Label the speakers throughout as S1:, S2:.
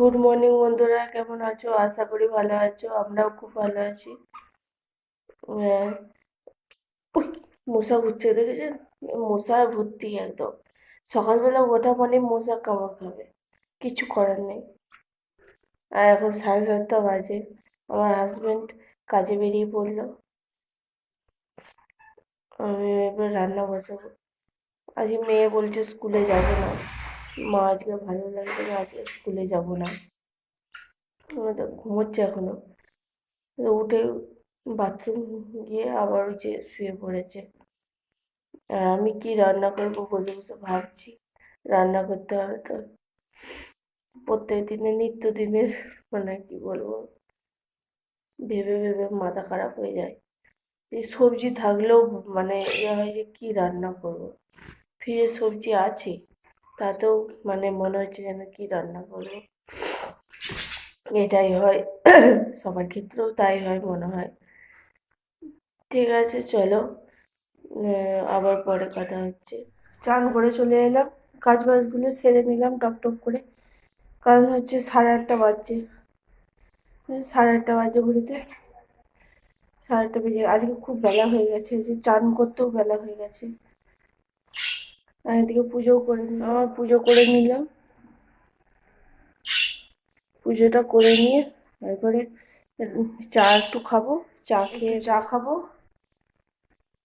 S1: Good morning বন্ধুরা। কেমন আছো? আশা করি ভালো আছো। আমরাও খুব ভালো আছি। মশা ঘুরছে, দেখেছেন? মশা ভর্তি একদম। সকালবেলা ওঠা মানে মশা কামড় খাবে। কিছু করার নেই। আর এখন সাড়ে সাতটা বাজে। আমার হাজবেন্ড কাজে বেরিয়ে পড়ল। আমি এবার রান্না বসাবো। আজকে মেয়ে বলছে স্কুলে যাবে না। মা, আজকে ভালো লাগছে না আজকে স্কুলে যাব না। তো ঘুমোচ্ছে এখনও। উঠে বাথরুম গিয়ে আবার যে শুয়ে পড়েছে। আর আমি কি রান্না করব বসে বসে ভাবছি। রান্না করতে হবে তো। প্রত্যেক দিনের, নিত্য দিনের মানে কি বলব? ভেবে ভেবে মাথা খারাপ হয়ে যায়। এই সবজি থাকলেও মানে ইয়ে হয় যে কি রান্না করব? ফ্রিজে সবজি আছে? তাতেও মানে মনে হচ্ছে যেন কি রান্না করব। এটাই হয়, সবার ক্ষেত্রেও তাই হয় মনে হয়। ঠিক আছে, চলো আবার পরে কথা হচ্ছে। চান করে চলে এলাম কাজ বাজগুলো সেরে নিলাম টপ টপ করে। কারণ হচ্ছে সাড়ে আটটা বাজছে। সাড়ে আটটা বাজে ঘুরিতে সাড়ে আটটা বেজে, আজকে খুব বেলা হয়ে গেছে যে চান করতেও বেলা হয়ে গেছে। আর এদিকে পুজোও করে, আমার পুজো করে নিলাম। পুজোটা করে নিয়ে তারপরে চা একটু খাব, চা খেয়ে চা খাব।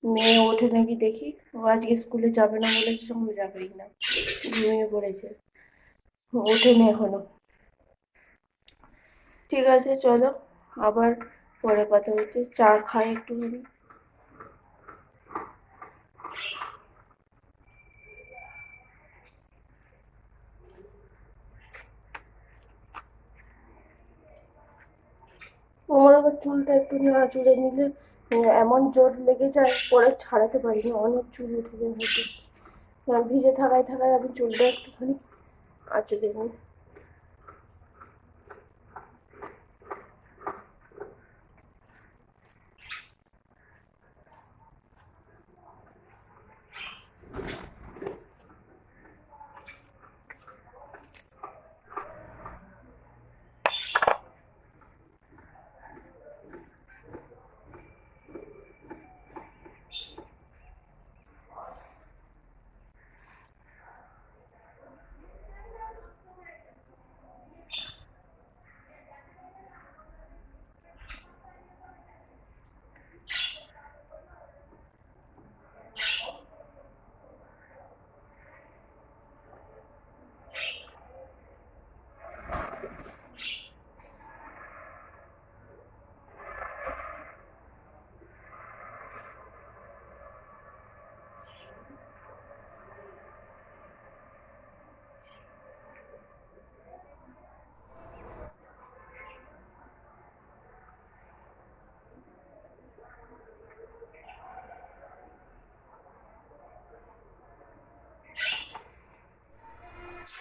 S1: মেয়ে ওঠে নাকি দেখি, ও আজকে স্কুলে যাবে না বলেছে সঙ্গে যাবেই না, ঘুমিয়ে পড়েছে। ওঠেনি এখনও। ঠিক আছে, চলো আবার পরে কথা হচ্ছে, চা খাই একটুখানি আমার আবার চুলটা একটু না নাড়াচুড়ে নিলে এমন জোর লেগে যায়, পরে ছাড়াতে পারি না অনেক চুল উঠে যায় হয়তো ভিজে থাকায় থাকায় আমি চুলটা একটুখানি আঁচড়ে নিই।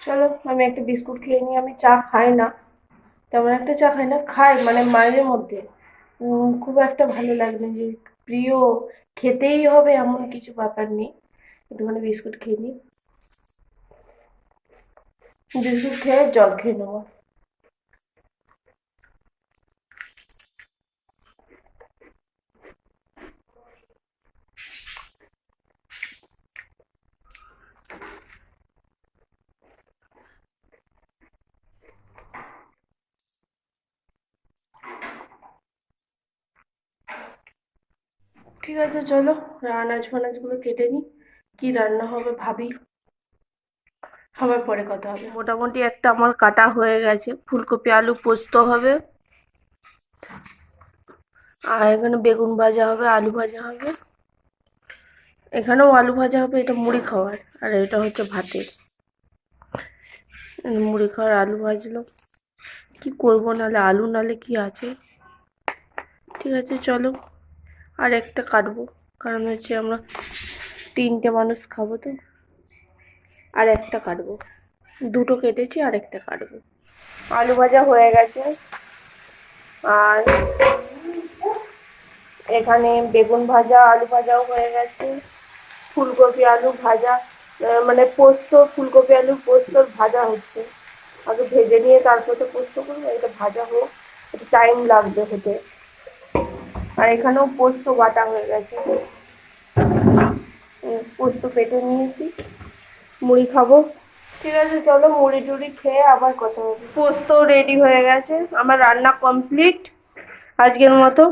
S1: চলো, আমি একটা বিস্কুট খেয়ে নিই, আমি চা খাই না। তেমন একটা চা খাই না, খাই মানে মাঝে মধ্যে। খুব একটা ভালো লাগে যে প্রিয়, খেতেই হবে এমন কিছু ব্যাপার নেই। একটুখানি বিস্কুট খেয়ে নিই। বিস্কুট খেয়ে জল খেয়ে নেব। ঠিক আছে চলো? আনাজ ফানাজগুলো কেটে নিই। কি রান্না হবে ভাবি? খাবার পরে কথা হবে। মোটামুটি একটা আমার কাটা হয়ে গেছে। ফুলকপি, আলু পোস্ত হবে। আর এখানে বেগুন ভাজা হবে, আলু ভাজা হবে। এখানেও আলু ভাজা হবে, এটা মুড়ি খাওয়ার। আর এটা হচ্ছে ভাতের। মুড়ি খাওয়ার আলু ভাজলো। কি করব নালে? আলু নালে কি আছে? ঠিক আছে, চলো। আর একটা কাটবো। কারণ হচ্ছে আমরা তিনটে মানুষ খাব তো। আর একটা কাটবো। দুটো কেটেছি, আর একটা কাটবো। আলু ভাজা হয়ে গেছে। আর এখানে বেগুন ভাজা, আলু ভাজাও হয়ে গেছে। ফুলকপি আলু ভাজা মানে পোস্ত, ফুলকপি আলু পোস্তর ভাজা হচ্ছে। আগে ভেজে নিয়ে তারপর তো পোস্ত করব, এটা ভাজা হোক। একটু টাইম লাগবে হতে আর এখানেও পোস্ত বাটা হয়ে গেছে। পোস্ত পেটে নিয়েছি। মুড়ি খাব। ঠিক আছে, চলো মুড়ি টুড়ি খেয়ে আবার কথা হবে। পোস্ত রেডি হয়ে গেছে। আমার রান্না কমপ্লিট আজকের মতো।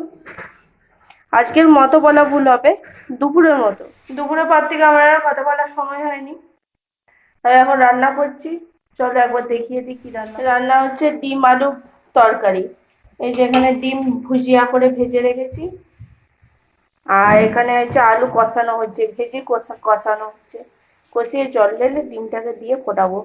S1: আজকের মতো বলা ভুল হবে। দুপুরের মতো। দুপুরের পর থেকে আমার আর কথা বলার সময় হয়নি। আর এখন রান্না করছি। চলো একবার দেখিয়ে দিই কি রান্না। রান্না হচ্ছে ডিম আলু তরকারি। এই যে এখানে ডিম ভুজিয়া করে ভেজে রেখেছি। আর এখানে হচ্ছে আলু কষানো হচ্ছে, ভেজে কষা কষানো হচ্ছে। কষিয়ে জল ঢেলে ডিমটাকে দিয়ে ফোটাবো।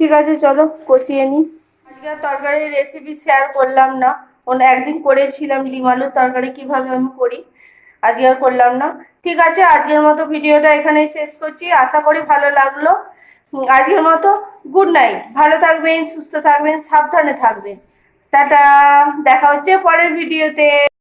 S1: ঠিক আছে, চলো কষিয়ে নিই আজকে তরকারির রেসিপি শেয়ার করলাম না। অন্য একদিন করেছিলাম ডিম আলুর তরকারি, কীভাবে আমি করি আজকে আর করলাম না। ঠিক আছে, আজকের মতো ভিডিওটা এখানেই শেষ করছি। আশা করি ভালো লাগল। আজকের মতো গুড নাইট ভালো থাকবেন, সুস্থ থাকবেন, সাবধানে থাকবেন। টাটা দেখা হচ্ছে পরের ভিডিওতে